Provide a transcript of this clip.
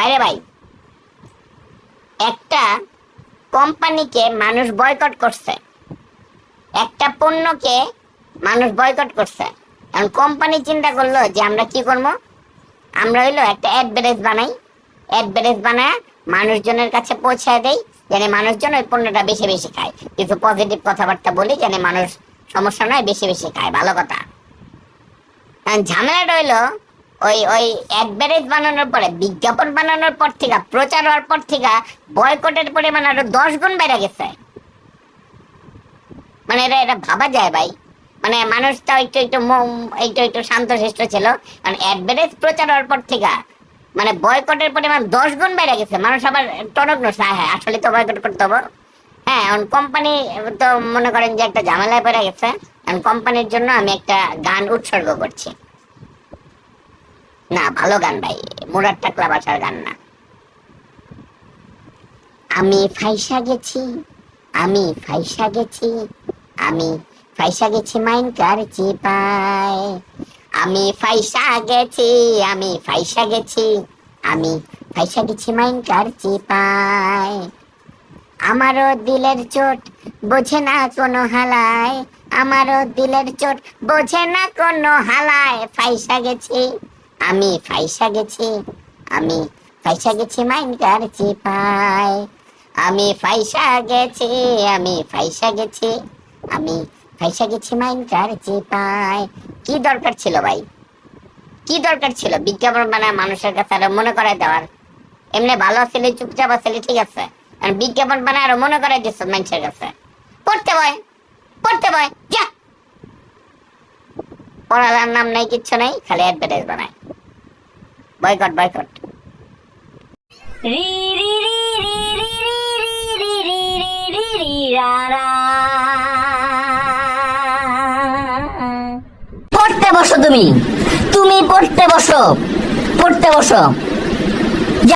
বাইরে ভাই। একটা কোম্পানিকে মানুষ বয়কট করছে। একটা পণ্যকে মানুষ বয়কট করছে। এখন কোম্পানি চিন্তা করল যে আমরা কি করব? আমরা হইল একটা অ্যাডভার্টাইজ বানাই। অ্যাডভার্টাইজ বানায় মানুষজনের কাছে পৌঁছায় দেই, যেন মানুষজন ওই পণ্যটা বেশি বেশি খায়। কিছু পজিটিভ কথাবার্তা বলি যেন মানুষ সমস্যা নয় বেশি বেশি খায়। ভালো কথা। ঝামেলাটা হইল ওই ওই অ্যাডভার্টাইজ বানানোর পরে, বিজ্ঞাপন বানানোর পর থেকে, প্রচার হওয়ার পর থেকে বয়কটের পরিমাণ আরও দশ গুণ বেড়ে গেছে। মানে এটা এটা ভাবা যায় ভাই। মানে মানুষটা একটু একটু একটু একটু শান্তশিষ্ট ছিল। কারণ অ্যাডভার্টাইজ প্রচার হওয়ার পর থেকে মানে বয়কটের পরিমাণ দশ গুণ বেড়ে গেছে। মানুষ আবার টনক নড়ছে হ্যাঁ হ্যাঁ আসলে তো বয়কট করতে হবে। হ্যাঁ এখন কোম্পানি তো মনে করেন যে একটা ঝামেলায় পড়ে গেছে। কোম্পানির জন্য আমি একটা গান উৎসর্গ করছি। না, ভালো গান ভাই। মুরার টাকলা বাসার গান না। আমি ফাইসা গেছি, আমি ফাইসা গেছি, আমি ফাইসা গেছি মাইন কার চিপায় আমি ফাইসা গেছি, আমি ফাইসা গেছি, আমি ফাইসা গেছি মাইন কার চিপায় আমারও দিলের চোট বোঝে না কোনো হালায়। আমারও দিলের চোট বোঝে না কোনো হালায়। ফাইসা গেছি। আমি ফাইসা গেছি, আমি ফাইসা গেছি মাইনকার চিপায়। আমি ফাইসা গেছি, আমি ফাইসা গেছি, আমি ফাইসা গেছি মাইনকার চিপায়। কি দরকার ছিল ভাই? কি দরকার ছিল? বিজ্ঞাপন বানায় মানুষের কাছে আরও মনে করাই দেওয়ার। এমনি ভালো ছেলে, চুপচাপ ছেলে, ঠিক আছে। আর বিজ্ঞাপন বানায় আরও মনে করাই দিচ্ছে মানুষের কাছে। পড়তে বয় পড়তে বয়, যা। পড়ালার নাম নাই, কিচ্ছু নাই, খালি অ্যাডভার্টাইজ বানায়। রি রি রি রি রি রি রি রি রি রি রি রা রা। পড়তে বসো তুমি তুমি পড়তে বসো পড়তে বসো